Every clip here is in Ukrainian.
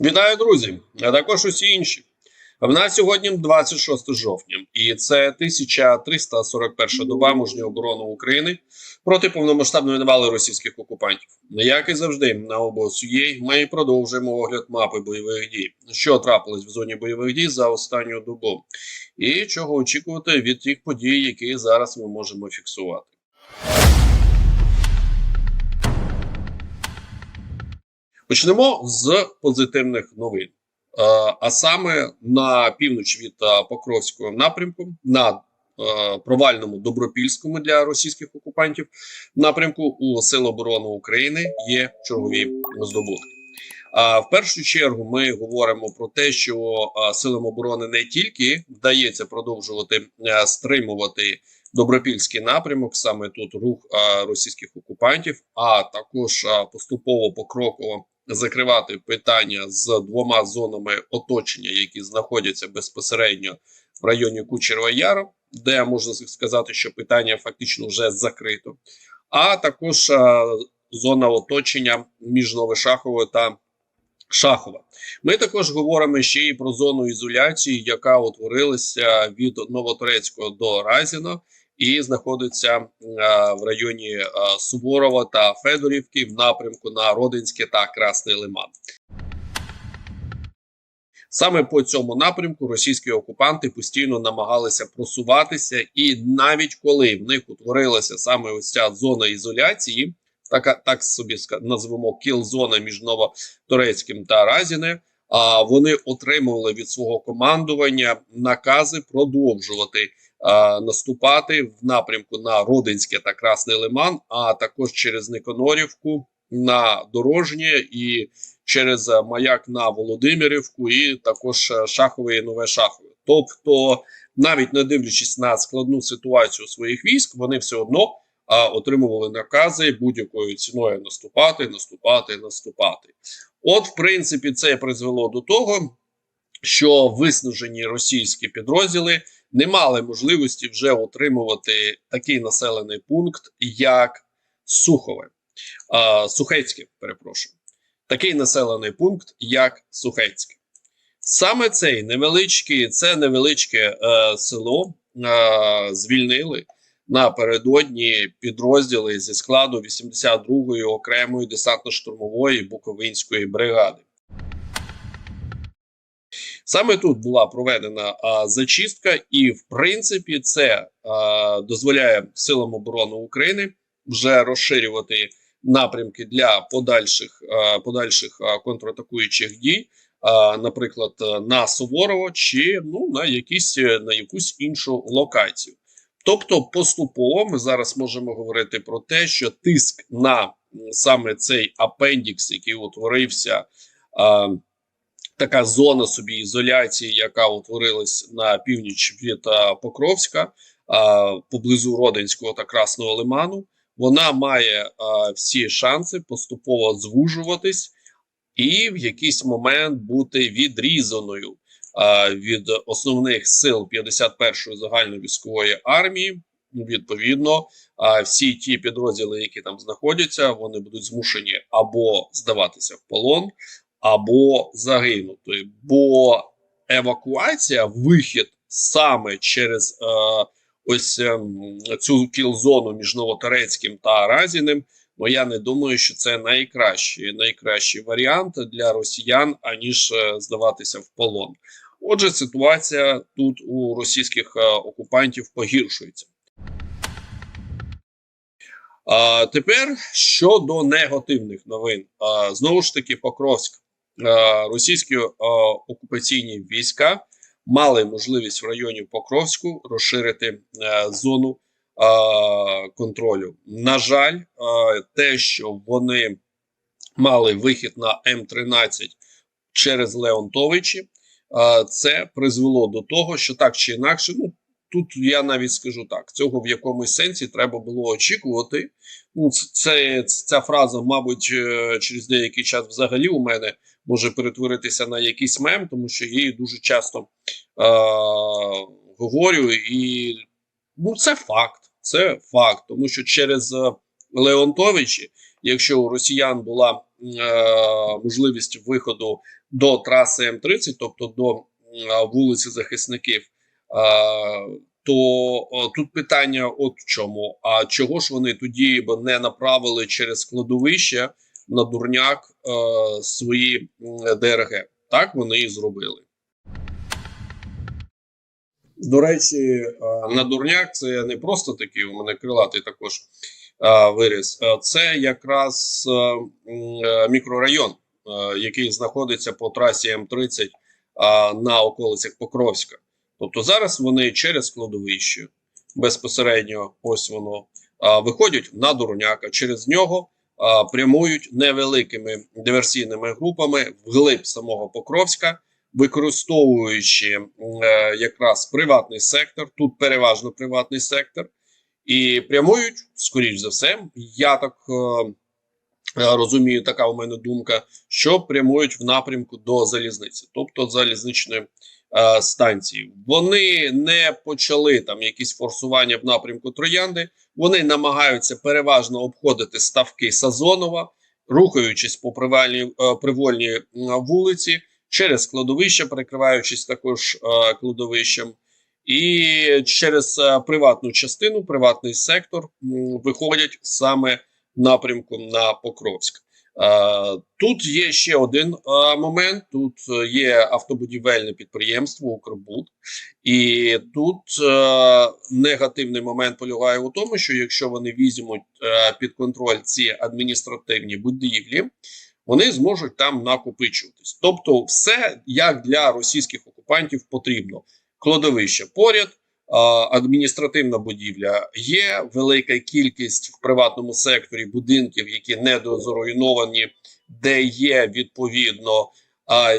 Вітаю, друзі, а також усі інші. В нас сьогодні 26 жовтня, і це 1341 доба мужньої оборони України проти повномасштабної навали російських окупантів. Як і завжди, на ОБОСУЄ ми продовжуємо огляд мапи бойових дій, що трапилось в зоні бойових дій за останню добу, і чого очікувати від тих подій, які зараз ми можемо фіксувати. Почнемо з позитивних новин. А саме на північ від Покровського напрямку, на провальному добропільському для російських окупантів напрямку у Сил оборони України є чергові здобутки. А в першу чергу ми говоримо про те, що силам оборони не тільки вдається продовжувати стримувати добропільський напрямок, саме тут рух російських окупантів, а також поступово покроково закривати питання з двома зонами оточення, які знаходяться безпосередньо в районі Кучерова Яру, де можна сказати, що питання фактично вже закрито, а також а, зона оточення між Новошаховою та Шахова. Ми також говоримо ще і про зону ізоляції, яка утворилася від Новоторецького до Разіно і знаходиться е, в районі е, Суворова та Федорівки в напрямку на Родинське та Красний Лиман. Саме по цьому напрямку російські окупанти постійно намагалися просуватися, і навіть коли в них утворилася саме ось ця зона ізоляції, така так собі назвемо кіл-зона між Новоторецьким та Разіне, а вони отримували від свого командування накази продовжувати наступати в напрямку на Родинське та Красний Лиман, а також через Никонорівку на Дорожнє і через е, маяк на Володимирівку, і також е, Шахове і Нове Шахове. Тобто, навіть не дивлячись на складну ситуацію своїх військ, вони все одно отримували накази будь-якою ціною наступати, наступати, наступати. От, в принципі, це призвело до того, що виснажені російські підрозділи не мали можливості вже отримувати такий населений пункт, як Сухове, а, Сухецьке, перепрошую, такий населений пункт, як Сухецьке. Саме цей невеличкий, це невеличке е, село е, звільнили напередодні підрозділи зі складу 82-ї окремої десантно-штурмової Буковинської бригади. Саме тут була проведена а, зачистка, і в принципі це а, дозволяє силам оборони України вже розширювати напрямки для подальших а, подальших контратакуючих дій, а, наприклад, на Суворово чи ну на якісь на якусь іншу локацію. Тобто, поступово ми зараз можемо говорити про те, що тиск на саме цей апендікс, який утворився. А, така зона собі ізоляції, яка утворилась на північ від Покровська поблизу Родинського та Красного Лиману, вона має всі шанси поступово звужуватись і в якийсь момент бути відрізаною від основних сил 51-ї загальновійськової армії. Відповідно, всі ті підрозділи, які там знаходяться, вони будуть змушені або здаватися в полон, або загинути. Бо евакуація, вихід саме через е, ось е, цю кіл-зону між Новоторецьким та Разіним. Ну я не думаю, що це найкращий найкращий варіант для росіян, аніж е, здаватися в полон. Отже, ситуація тут у російських е, окупантів погіршується. А тепер щодо негативних новин, знову ж таки, Покровськ, російські окупаційні війська мали можливість в районі Покровську розширити зону контролю. На жаль, те, що вони мали вихід на М13 через Леонтовичі, це призвело до того, що так чи інакше, ну тут я навіть скажу так: цього в якомусь сенсі треба було очікувати. Ну, це, ця фраза, мабуть, е, через деякий час взагалі у мене може перетворитися на якийсь мем, тому що я її дуже часто е, говорю, і ну, це факт. Це факт, тому що через е, Леонтовичі, якщо у росіян була можливість виходу до траси М30, тобто до м, вулиці захисників. Е, то о, тут питання: от в чому. А чого ж вони тоді б не направили через складовище на дурняк е, свої ДРГ? Так вони і зробили. До речі, е, на дурняк це не просто такий, у мене крилатий також е, виріс. Е, Це якраз мікрорайон, який знаходиться по трасі М30 е, на околицях Покровська. Тобто зараз вони через складовище безпосередньо ось воно виходять на дурняка. Через нього прямують невеликими диверсійними групами вглиб самого Покровська, використовуючи е, якраз приватний сектор. Тут переважно приватний сектор, і прямують, скоріш за все, я так. е, е, Розумію, така у мене думка, що прямують в напрямку до залізниці, тобто залізничної е, станції. Вони не почали там якісь форсування в напрямку Троянди. Вони намагаються переважно обходити ставки Сазонова, рухаючись по привальній, е, привольній вулиці через кладовище, перекриваючись також е, кладовищем. І через е, приватну частину, приватний сектор м, виходять саме напрямку на Покровськ. Е, Тут є ще один е, момент: тут е, є автобудівельне підприємство Укрбуд, і тут негативний момент полягає у тому, що якщо вони візьмуть під контроль ці адміністративні будівлі, вони зможуть там накопичуватись. Тобто, все як для російських окупантів потрібно: кладовище поряд. Адміністративна будівля є велика кількість в приватному секторі будинків, які недозруйновані, де є відповідно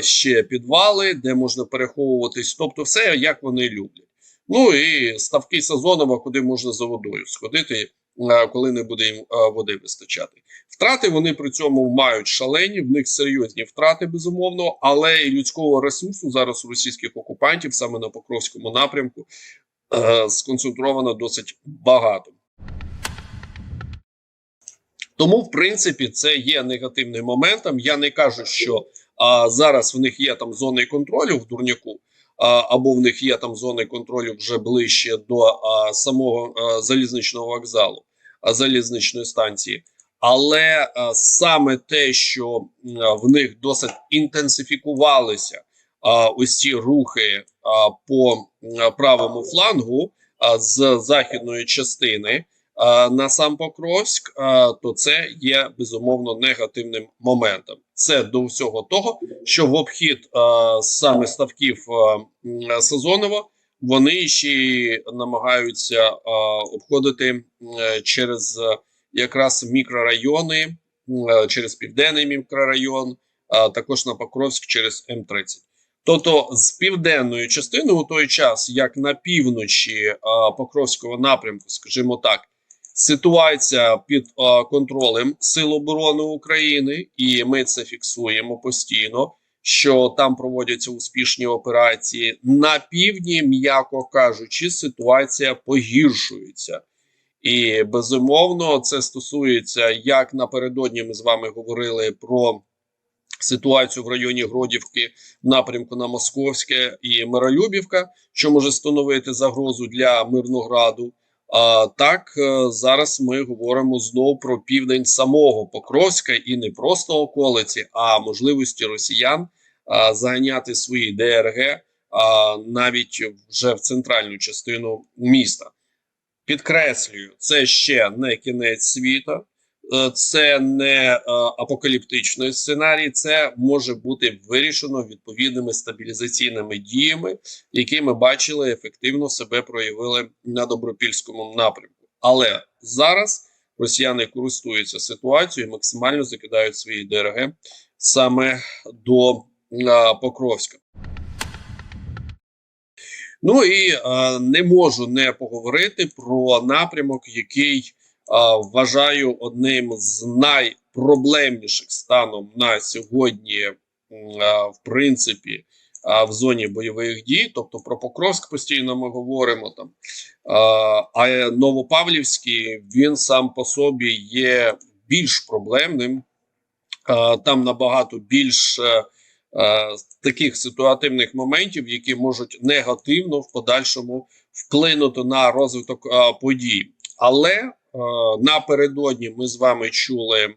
ще підвали, де можна переховуватись. Тобто, все як вони люблять. Ну і ставки Сазонова, куди можна за водою сходити, коли не буде їм води вистачати. Втрати вони при цьому мають шалені, в них серйозні втрати, безумовно, але і людського ресурсу зараз у російських окупантів саме на Покровському напрямку е, сконцентровано досить багато. Тому, в принципі, це є негативним моментом. Я не кажу, що а, зараз в них є там зони контролю в дурняку, а, або в них є там зони контролю вже ближче до а, самого а, залізничного вокзалу, а, залізничної станції. Але а, саме те, що м, в них досить інтенсифікувалися а, ось ці рухи по правому флангу з західної частини на сам Покровськ, то це є безумовно негативним моментом. Це до всього того, що в обхід саме ставків Сазонова вони ще намагаються обходити через якраз мікрорайони, через південний мікрорайон, а також на Покровськ через М30. Тобто з південної частини у той час, як на півночі а, Покровського напрямку, скажімо так, ситуація під а, контролем Сил оборони України, і ми це фіксуємо постійно. Що там проводяться успішні операції на півдні, м'яко кажучи, ситуація погіршується. І безумовно, це стосується як напередодні. Ми з вами говорили про ситуацію в районі Гродівки в напрямку на Московське і Миролюбівка, що може становити загрозу для Мирнограду. А так е, зараз ми говоримо знову про південь самого Покровська і не просто околиці, а можливості росіян а, заганяти свої ДРГ а, навіть вже в центральну частину міста. Підкреслюю, це ще не кінець світа. Е, це не е, апокаліптичний сценарій, це може бути вирішено відповідними стабілізаційними діями, які ми бачили ефективно себе проявили на добропільському напрямку. Але зараз росіяни користуються ситуацією і максимально закидають свої ДРГ саме до е, Покровська. Ну і е, не можу не поговорити про напрямок, який вважаю одним з найпроблемніших станом на сьогодні, в принципі, в зоні бойових дій. Тобто про Покровськ постійно ми говоримо там. А, Новопавлівський він сам по собі є більш проблемним. Там набагато більш е, е, таких ситуативних моментів, які можуть негативно в подальшому вплинути на розвиток подій. Але напередодні ми з вами чули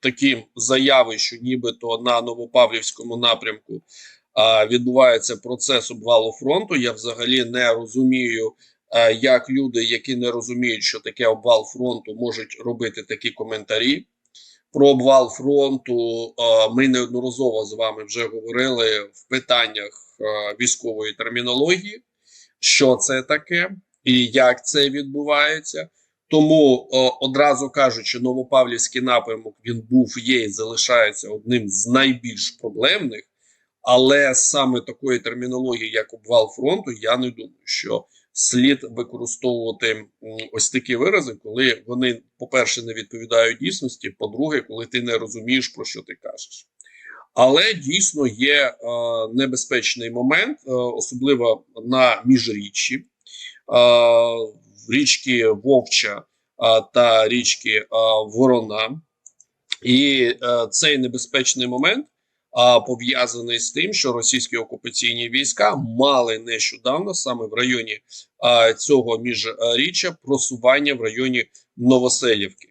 такі заяви, що нібито на Новопавлівському напрямку е, відбувається процес обвалу фронту. Я взагалі не розумію, е, як люди, які не розуміють, що таке обвал фронту, можуть робити такі коментарі. Про обвал фронту е, ми неодноразово з вами вже говорили в питаннях е, військової термінології, що це таке і як це відбувається. Тому одразу кажучи, Новопавлівський напрямок він був, є і залишається одним з найбільш проблемних, але саме такої термінології, як обвал фронту, я не думаю, що слід використовувати ось такі вирази, коли вони, по-перше, не відповідають дійсності, по-друге, коли ти не розумієш, про що ти кажеш. Але дійсно є е, небезпечний момент, е, особливо на міжріччі е, річки Вовча е, та річки е, Ворона. І е, цей небезпечний момент пов'язаний з тим, що російські окупаційні війська мали нещодавно саме в районі цього міжріччя просування в районі Новоселівки.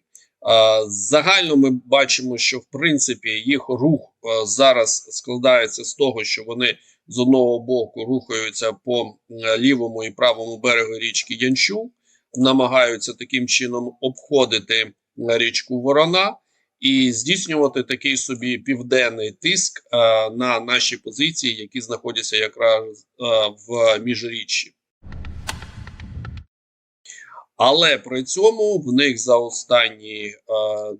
Загально ми бачимо, що в принципі їх рух зараз складається з того, що вони з одного боку рухаються по лівому і правому берегу річки Янчу, намагаються таким чином обходити річку Ворона і здійснювати такий собі південний тиск е, на наші позиції, які знаходяться якраз е, в міжріччі. Але при цьому в них за останні е,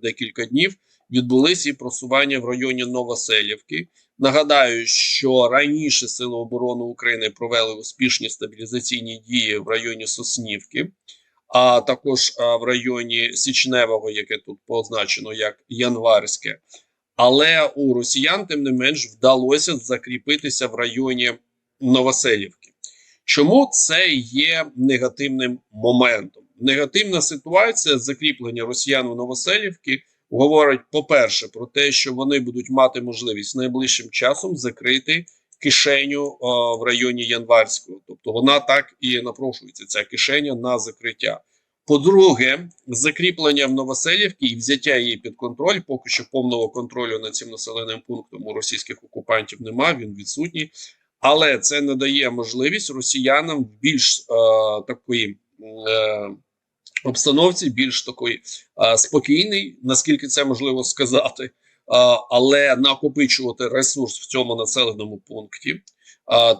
декілька днів відбулися і просування в районі Новоселівки. Нагадаю, що раніше Сили оборони України провели успішні стабілізаційні дії в районі Соснівки а також в районі Січневого, яке тут позначено як Январське. Але у росіян, тим не менш, вдалося закріпитися в районі Новоселівки. Чому це є негативним моментом? Негативна ситуація закріплення росіян у Новоселівки говорить, по-перше, про те, що вони будуть мати можливість найближчим часом закрити кишеню е, в районі Январського. Тобто вона так і напрошується, ця кишеня на закриття. По-друге, закріплення в Новоселівці і взяття її під контроль, поки що повного контролю над цим населеним пунктом у російських окупантів немає, він відсутній. Але це надає можливість росіянам в більш е, такої е, обстановці, більш такої е, спокійний, наскільки це можливо сказати, але накопичувати ресурс в цьому населеному пункті.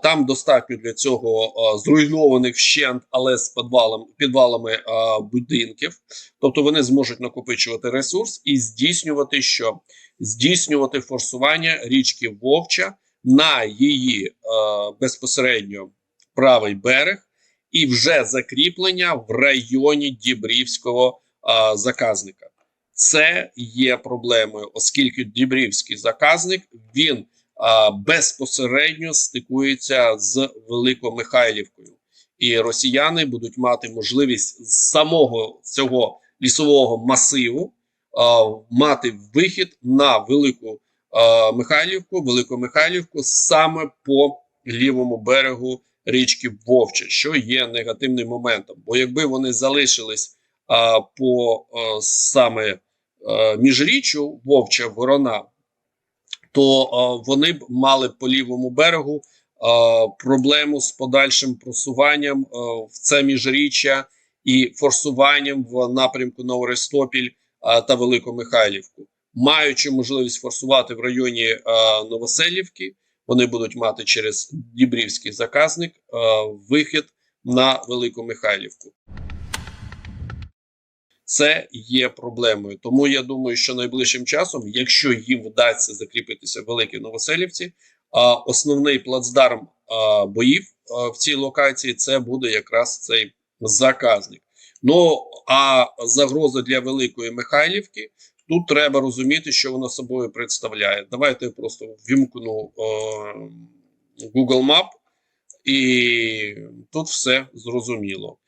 Там достатньо для цього зруйнованих вщент, але з підвалами, підвалами будинків. Тобто вони зможуть накопичувати ресурс і здійснювати що здійснювати форсування річки Вовча на її безпосередньо правий берег, і вже закріплення в районі Дібрівського заказника це є проблемою, оскільки Дібрівський заказник він а, безпосередньо стикується з Великомихайлівкою, і росіяни будуть мати можливість з самого цього лісового масиву а, мати вихід на велику а, Михайлівку, Великомихайлівку саме по лівому берегу річки Вовче, що є негативним моментом. Бо якби вони залишились а, по а, саме міжріччю Вовча Ворона, то е, вони б мали по лівому берегу е, проблему з подальшим просуванням в це міжріччя і форсуванням в напрямку Новоростопіль та Великомихайлівку. Маючи можливість форсувати в районі Новоселівки, вони будуть мати через Дібрівський заказник вихід на Великомихайлівку це є проблемою. Тому я думаю, що найближчим часом, якщо їм вдасться закріпитися в Великій Новоселівці, а основний плацдарм боїв в цій локації це буде якраз цей заказник. Ну а загроза для Великої Михайлівки. Тут треба розуміти, що вона собою представляє. Давайте я просто вімкну е, Google Map, і тут все зрозуміло.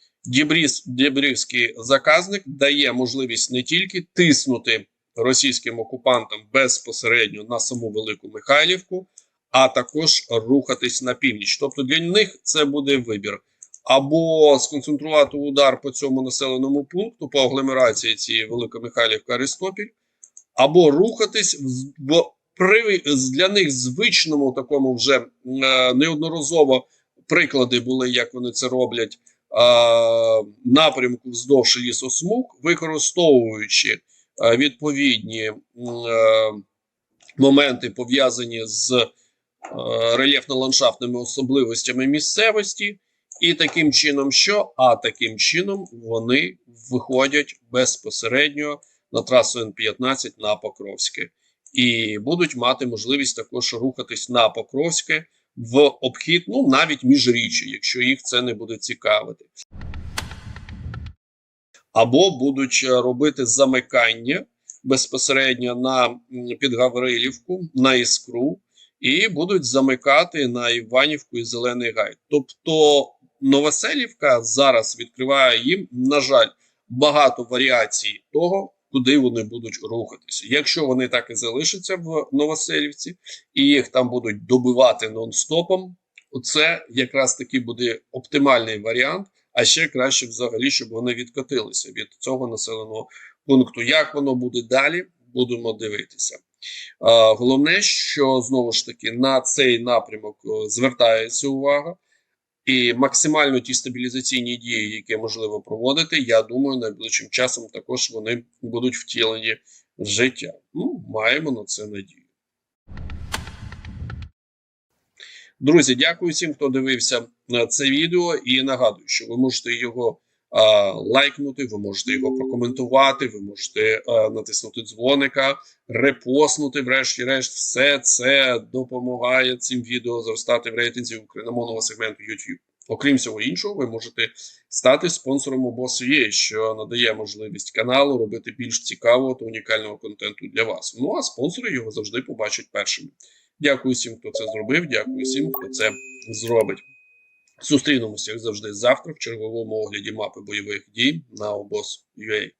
Дібрівський заказник дає можливість не тільки тиснути російським окупантам безпосередньо на саму Велику Михайлівку, а також рухатись на північ. Тобто для них це буде вибір. Або сконцентрувати удар по цьому населеному пункту по агломерації цієї Великомихайлівка Аристопіль, або рухатись в при для них звичному такому вже е, неодноразово приклади були, як вони це роблять. Е, Напрямку вздовж лісосмуг, використовуючи е, відповідні е, моменти, пов'язані з рельєфно-ландшафтними особливостями місцевості, і таким чином, що? А таким чином вони виходять безпосередньо на трасу Н-15 на Покровське і будуть мати можливість також рухатись на Покровське в обхід, ну навіть міжріччя, якщо їх це не буде цікавити. Або будуть е, робити замикання безпосередньо на Підгаврилівку, на Іскру, і будуть замикати на Іванівку і Зелений Гай. Тобто Новоселівка зараз відкриває їм, на жаль, багато варіацій того, куди вони будуть рухатися. Якщо вони так і залишаться в Новоселівці і їх там будуть добивати нон-стопом, це якраз таки буде оптимальний варіант. А ще краще, взагалі, щоб вони відкотилися від цього населеного пункту. Як воно буде далі, будемо дивитися. Головне, що знову ж таки на цей напрямок е, звертається увага. І максимально ті стабілізаційні дії, які можливо проводити, я думаю, найближчим часом також вони будуть втілені в життя. Ну, маємо на це надію. Друзі, дякую всім, хто дивився на це відео. І нагадую, що ви можете його лайкнути, ви можете його прокоментувати, ви можете а, натиснути дзвоника, репостнути, врешті-решт, все це допомагає цим відео зростати в рейтинзі україномовного сегменту YouTube. Окрім всього іншого, ви можете стати спонсором обосу.ua, що надає можливість каналу робити більш цікавого та унікального контенту для вас. Ну а спонсори його завжди побачать першими. Дякую всім, хто це зробив. Дякую всім, хто це зробить. Зустрінемося, як завжди, завтра в черговому огляді мапи бойових дій на обоз.ua.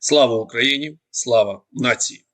Слава Україні! Слава нації!